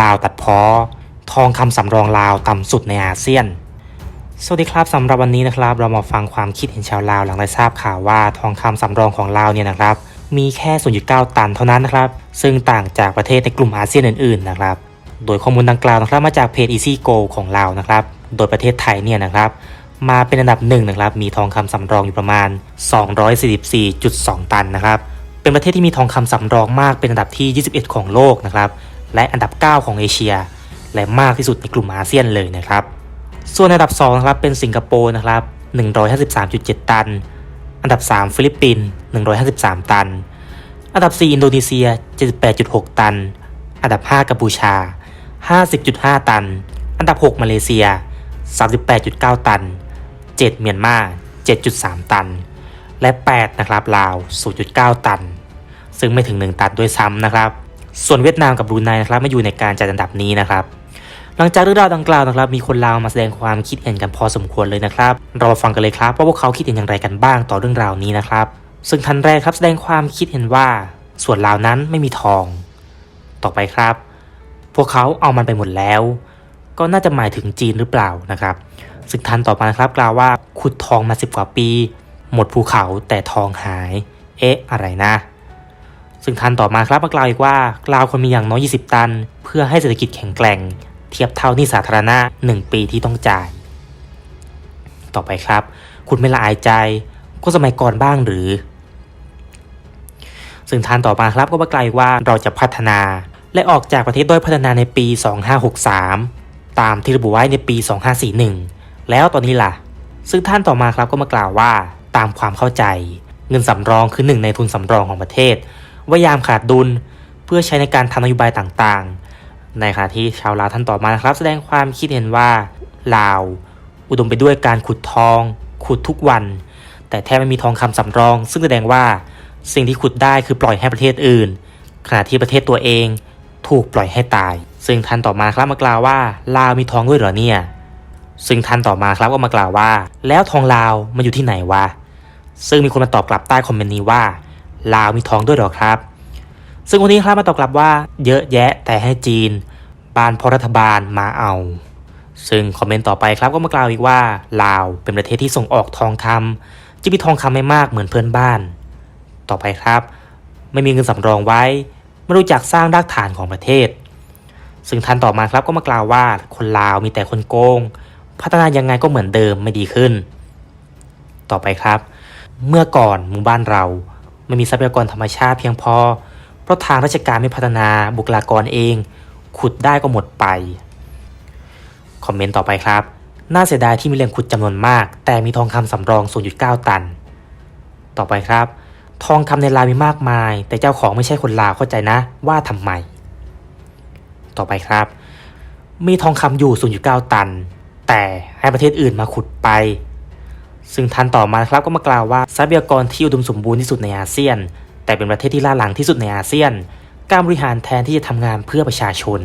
ลาวตัดพอทองคำสำรองลาวต่ำสุดในอาเซียน สวัสดีครับสำหรับวันนี้นะครับ เรามาฟังความคิดเห็นชาวลาวหลังได้ทราบข่าวว่าทองคำสำรองของลาวเนี่ยนะครับ มีแค่ 0.9 ตันเท่านั้นนะครับ ซึ่งต่างจากประเทศในกลุ่มอาเซียนอื่นๆนะครับ โดยข้อมูลดังกล่าวนะครับมาจากเพจ Easy Go ของลาวนะครับ โดยประเทศไทยเนี่ยนะครับมาเป็นอันดับหนึ่งนะครับ มีทองคำสำรองอยู่ประมาณ 244.2 ตันนะครับ เป็นประเทศที่มีทองคำสำรองมากเป็นอันดับที่ 21 ของโลกนะครับ และอันดับ 9 ของเอเชีย และมากที่สุดในกลุ่มอาเซียนเลยนะครับ ส่วนอันดับ2นะครับเป็นสิงคโปร์นะครับ 153.7 ตัน อันดับ 3 ฟิลิปปินส์ 153 ตัน อันดับ 4 อินโดนีเซีย 78.6 ตัน อันดับ 5 กัมพูชา 50.5 ตัน อันดับ 6 มาเลเซีย 38.9 ตัน 7 เมียนมา 7.3 ตัน และ 8 นะครับ ลาว 0.9 ตัน ซึ่งไม่ถึง 1 ตันด้วยซ้ำนะครับ ส่วนเวียดนามกับบรูไนนะครับไม่อยู่ในการจัดอันดับนี้นะครับ หลังจากเรื่องราวดังกล่าวนะครับ มีคนลาวมาแสดงความคิดเห็นกันพอสมควรเลยนะครับเรามาฟังกันเลยครับว่าพวกเขาคิดเห็นอย่างไรกันบ้างต่อเรื่องราวนี้นะครับ ซึ่งท่านแรกครับแสดงความคิดเห็นว่า ส่วนลาวนั้นไม่มีทอง ต่อไปครับ พวกเขาเอามันไปหมดแล้ว ก็น่าจะหมายถึงจีนหรือเปล่านะครับ ซึ่งท่านต่อมาครับกล่าวว่าขุดทองมาสิบกว่าปี หมดภูเขาแต่ทองหาย เอ๊ะ อะไรนะ ซึ่งท่านต่อมาครับมากล่าวอีกว่ากล่าวควรมีอย่างน้อย 20 ตัน เพื่อให้เศรษฐกิจแข็งแกร่ง เทียบเท่านี่สาธารณะ 1 ปีที่ต้องจ่าย ต่อไปครับ คุณไม่ละอายใจ ก็สมัยก่อนบ้างหรือ ซึ่งท่านต่อมาครับก็มากล่าวว่าเราจะพัฒนา และออกจากประเทศด้อยพัฒนาในปี 2563 ตามที่ระบุไว้ในปี 2541 แล้วตอนนี้ล่ะ ซึ่งท่านต่อมาครับก็มากล่าวว่าตามความเข้าใจ เงินสำรองคือหนึ่งในทุนสำรองของประเทศ ว่ายามขาดดุล เพื่อใช้ในการทำนโยบายต่างๆ ในขณะที่ชาวลาวท่านต่อมานะครับ แสดงความคิดเห็นว่าลาว อุดมไปด้วยการขุดทอง ขุดทุกวัน แต่แทบไม่มีทองคำสำรอง ซึ่งแสดงว่าสิ่งที่ขุดได้คือปล่อยให้ประเทศอื่น ขณะที่ประเทศตัวเองถูกปล่อยให้ตาย ซึ่งท่านต่อมาครับมากล่าวว่าลาวมีทองด้วยเหรอเนี่ยซึ่งท่านต่อมาครับก็มากล่าวว่า แล้วทองลาวมันอยู่ที่ไหนวะซึ่งมีคนมาตอบกลับใต้คอมเมนต์นี้ว่า ลาวมีทองด้วยหรอครับ ซึ่งคนนี้ครับมาตอบกลับว่าเยอะแยะแต่ให้จีน บานพอรัฐบาลมาเอา ซึ่งคอมเมนต์ต่อไปครับก็มากล่าวอีกว่าลาวเป็นประเทศที่ส่งออกทองคำจะมีทองคำไม่มากเหมือนเพื่อนบ้าน ต่อไปครับ ไม่มีเงินสำรองไว้ ไม่รู้จักสร้างรากฐานของประเทศ ซึ่งท่านต่อมาครับก็มากล่าวว่าคนลาวมีแต่คนโกง พัฒนายังไงก็เหมือนเดิมไม่ดีขึ้น ต่อไปครับ เมื่อก่อนหมู่บ้านเรา ไม่มีทรัพยากรธรรมชาติเพียงพอ เพราะทางราชการไม่พัฒนาบุคลากรเอง ขุดได้ก็หมดไป คอมเมนต์ต่อไปครับ น่าเสียดายที่มีแหล่งขุดจำนวนมาก แต่มีทองคำสำรอง 0.9 ตัน ต่อไปครับ ทองคำในลาวมีมากมาย แต่เจ้าของไม่ใช่คนลาวเข้าใจนะว่าทำไม ต่อไปครับ มีทองคำอยู่ 0.9 ตัน แต่ให้ประเทศอื่นมาขุดไป ซึ่งท่านต่อมาครับก็มากล่าวว่าทรัพยากรที่อุดมสมบูรณ์ที่สุดในอาเซียน แต่เป็นประเทศที่ล่าหลังที่สุดในอาเซียน การบริหารแทนที่จะทำงานเพื่อประชาชน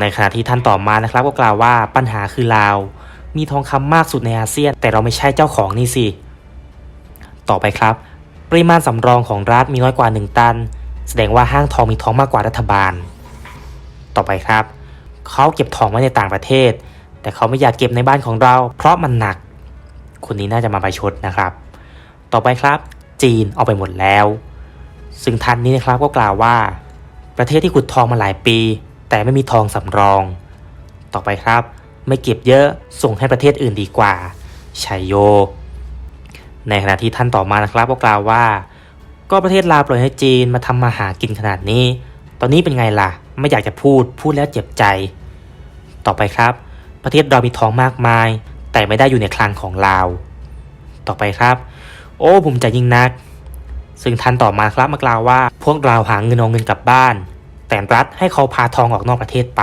ในขณะที่ท่านต่อมานะครับก็กล่าวว่าปัญหาคือลาว มีทองคำมากสุดในอาเซียน แต่เราไม่ใช่เจ้าของนี่สิ ต่อไปครับ ปริมาณสำรองของรัฐมีน้อยกว่า 1 ตัน แสดงว่าห้างทองมีทองมากกว่ารัฐบาล ต่อไปครับเขาเก็บทองไว้ในต่างประเทศ แต่เขาไม่อยากเก็บในบ้านของเรา เพราะมันหนัก คนนี้น่าจะมาประชดนะครับ ต่อไปครับจีนเอาไปหมดแล้ว ซึ่งท่านนี้นะครับก็กล่าวว่า ประเทศที่ขุดทองมาหลายปี แต่ไม่มีทองสำรอง ต่อไปครับ ไม่เก็บเยอะส่งให้ประเทศอื่นดีกว่าชัยโย ในขณะที่ท่านต่อมานะครับก็กล่าวว่า ก็ประเทศลาวปล่อยให้จีนมาทำมาหากินขนาดนี้ ตอนนี้เป็นไงล่ะ ไม่อยากจะพูดพูดแล้วเจ็บใจ ต่อไปครับ ประเทศเรามีทองมากมาย แต่ไม่ได้อยู่ในคลังของลาว ต่อไปครับ โอ้ภูมิใจยิ่งนัก ซึ่งท่านต่อมาครับมากล่าวว่า พวกเราหาเงินเอาเงินกลับบ้าน แต่รัฐให้เขาพาทองออกนอกประเทศไป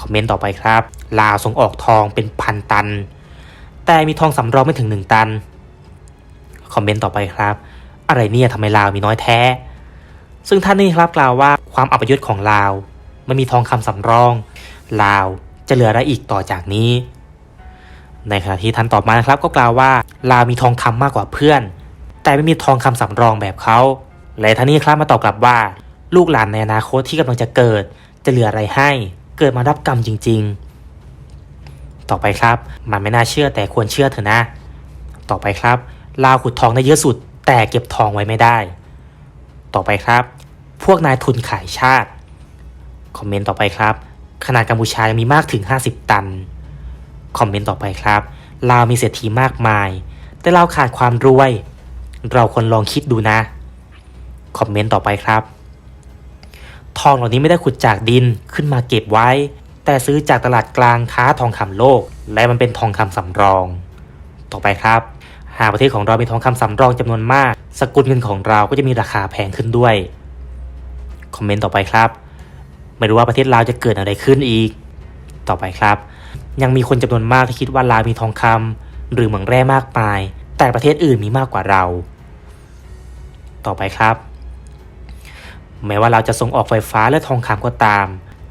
คอมเมนต์ต่อไปครับ ลาวส่งออกทองเป็นพันตัน แต่มีทองสำรองไม่ถึงหนึ่งตัน คอมเมนต์ต่อไปครับ อะไรเนี่ยทำไมลาวมีน้อยแท้ ซึ่งท่านนี้ครับกล่าวว่าความอัปยศของลาวไม่มีทองคำสำรอง ลาวจะเหลืออะไรอีกต่อจากนี้ ในขณะที่ท่านตอบมานะครับก็กล่าวว่าลาวมีทองคำมากกว่าเพื่อน แต่ไม่มีทองคำสำรองแบบเขาและท่านนี้ครับมาตอบกลับว่า ลูกหลานในอนาคตที่กำลังจะเกิดจะจะเหลืออะไรให้ เกิดมารับกรรมจริง ๆ ต่อไปครับมันไม่น่าเชื่อแต่ควรเชื่อเถอะนะ ต่อไปครับลาวขุดทองได้เยอะสุด แต่เก็บทองไว้ไม่ได้ ต่อไปครับ พวกนายทุนขายชาติคอมเมนต์ต่อไปครับ ขนาดกัมพูชายังมีมากถึง 50 ตัน คอมเมนต์ต่อไปครับลาวมีเศรษฐีมากมาย แต่เราขาดความรวย เราควรลองคิดดูนะ คอมเมนต์ต่อไปครับ ทองเหล่านี้ไม่ได้ขุดจากดินขึ้นมาเก็บไว้ แต่ซื้อจากตลาดกลางค้าทองคำโลก และมันเป็นทองคำสำรอง ต่อไปครับ หากประเทศของเรามีทองคำสำรองจำนวนมาก สกุลเงินของเราก็จะมีราคาแพงขึ้นด้วย คอมเมนต์ต่อไปครับ ไม่รู้ว่าประเทศลาวจะเกิดอะไรขึ้นอีก ต่อไปครับ ยังมีคนจำนวนมากที่คิดว่าลาวมีทองคำหรือเหมืองแร่มากมาย แต่ประเทศอื่นมีมากกว่าเรา ต่อไปครับ แม้ว่าเราจะส่งออกไฟฟ้าและทองคำก็ตาม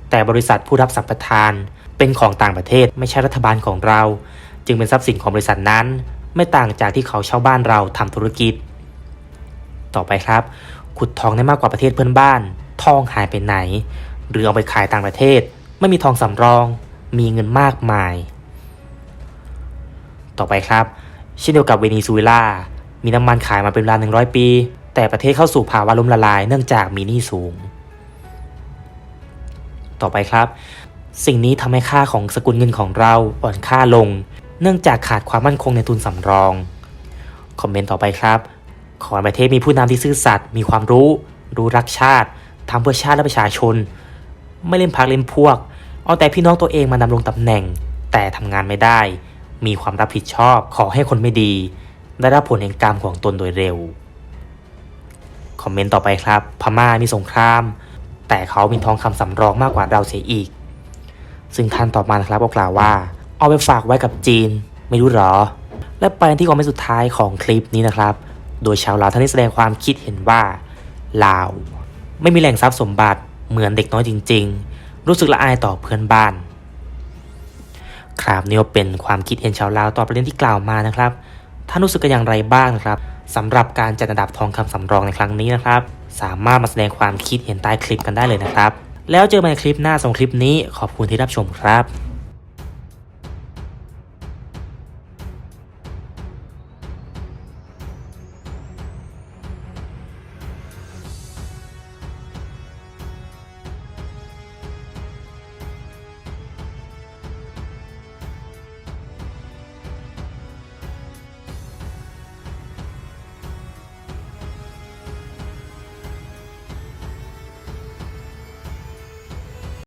แต่บริษัทผู้รับสัมปทานเป็นของต่างประเทศไม่ใช่รัฐบาลของเรา จึงเป็นทรัพย์สินของบริษัทนั้น ไม่ต่างจากที่เขาเช่าบ้านเราทำธุรกิจ ต่อไปครับ ขุดทองได้มากกว่าประเทศเพื่อนบ้าน ทองหายไปไหน หรือเอาไปขายต่างประเทศ ไม่มีทองสำรอง มีเงินมากมาย ต่อไปครับ เช่นเดียวกับเวเนซุเอลา มีน้ำมันขายมาเป็นเวลา 100 ปี แต่ประเทศเข้าสู่ภาวะล้มละลายเนื่องจากมีหนี้สูง ต่อไปครับ สิ่งนี้ทำให้ค่าของสกุลเงินของเราอ่อนค่าลง เนื่องจากขาดความมั่นคงในทุนสำรอง คอมเมนต์ต่อไปครับ ขอให้ประเทศมีผู้นำที่ซื่อสัตย์ มีความรู้ รู้รักชาติทำเพื่อชาติและประชาชน ไม่เล่นพักเล่นพวก เอาแต่พี่น้องตัวเองมาดำรงตำแหน่ง แต่ทำงานไม่ได้ มีความรับผิดชอบขอให้คนไม่ดี ได้รับผลแห่งกรรมของตนโดยเร็ว คอมเมนต์ต่อไปครับ พม่ามีสงคราม แต่เขามีทองคำสำรองมากกว่าเราเสียอีก ซึ่งท่านต่อมานะครับก็กล่าวว่า เอาไปฝากไว้กับจีน ไม่รู้หรอ และไปที่คอมเมนต์สุดท้ายของคลิปนี้นะครับ โดยชาวลาวท่านนี้แสดงความคิดเห็นว่าลาว ไม่มีแหล่งทรัพย์สมบัติเหมือนเด็กน้อยจริง ๆ รู้สึกละอายต่อเพื่อนบ้าน ครับนี่ก็เป็นความคิดเห็นชาวลาวต่อประเด็นที่กล่าวมานะครับ ท่านรู้สึกกันอย่างไรบ้างนะครับสำหรับการจัดอันดับทองคำสำรองในครั้งนี้นะครับ สามารถมาแสดงความคิดเห็นใต้คลิปกันได้เลยนะครับ แล้วเจอกันในคลิปหน้าสองคลิปนี้ขอบคุณที่รับชมครับ